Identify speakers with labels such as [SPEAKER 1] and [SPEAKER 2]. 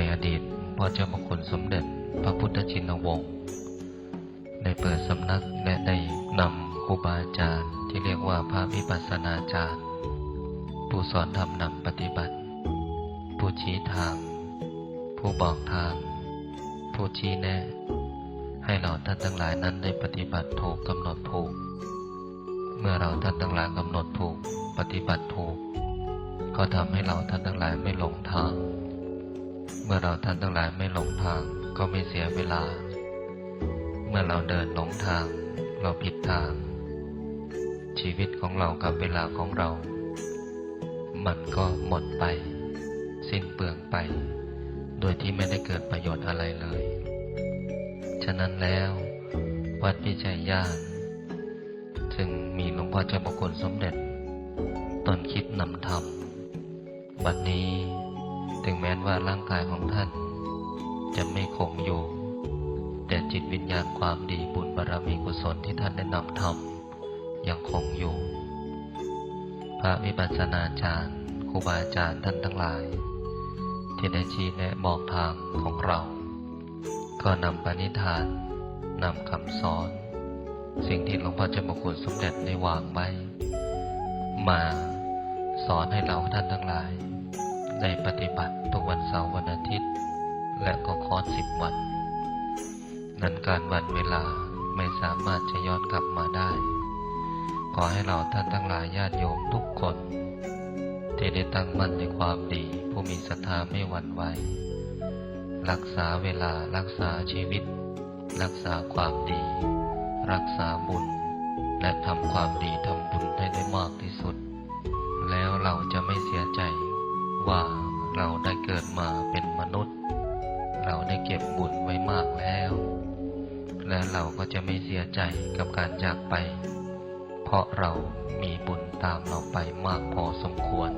[SPEAKER 1] ในอดีตพ่อเจ้ามคุณสมเด็จพระพุทธชินวงศ์ได้เปิดสำนักและได้นำครูบาอาจารย์ที่เรียกว่าพระวิปัสสนาจารย์ ผู้สอนทำนำปฏิบัติ ผู้ชี้ทาง ผู้บอกทาง ผู้ชี้แนะ ให้เราท่านทั้งหลายนั้นได้ปฏิบัติถูกกำหนดถูก เมื่อเราท่านทั้งหลายกำหนดถูก ปฏิบัติถูก ก็ทำให้เราท่านทั้งหลายไม่หลงทาง เมื่อเราท่านทั้งหลายไม่หลงทางก็ไม่เสียเวลา เมื่อเราเดินหลงทาง เราผิดทาง ชีวิตของเรากับเวลาของเรา มันก็หมดไป สิ้นเปลืองไป โดยที่ไม่ได้เกิดประโยชน์อะไรเลย ฉะนั้นแล้ววัดพิชัยญาณจึงมีหลวงพ่อเจ้าประคุณสมเด็จ ตนคิดนำธรรมบัดนี้ ถึงแม้ว่าร่างกายของท่าน จะไม่คงอยู่ แต่จิตวิญญาณความดีบุญบารมีกุศลที่ท่านได้นำทำยังคงอยู่ พระวิปัสสนาจารย์ครูบาอาจารย์ท่านทั้งหลาย ที่ได้ชี้แนะบอกทางของเรา ก็นำปณิธานนำคำสอน สิ่งที่หลวงพ่อเจ้าพระคุณสมเด็จได้วางไว้ มาสอนให้เราท่านทั้งหลาย ได้ปฏิบัติทุกวันเสาร์วันอาทิตย์ และก็คอร์สสิบวัน นั้นการวันเวลาไม่สามารถจะย้อนกลับมาได้ ขอให้เราท่านทั้งหลายญาติโยมทุกคน ที่ได้ตั้งมั่นในความดี ผู้มีศรัทธาไม่หวั่นไหวรักษาเวลารักษาชีวิต รักษาความดี รักษาบุญ และทำความดีทำบุญให้ได้มากที่สุด แล้วเราจะไม่เสียใจ ว่าเราได้เกิดมาเป็นมนุษย์ เราได้เก็บบุญไว้มากแล้ว และเราก็จะไม่เสียใจกับการจากไป เพราะเรามีบุญตามเราไปมากพอสมควร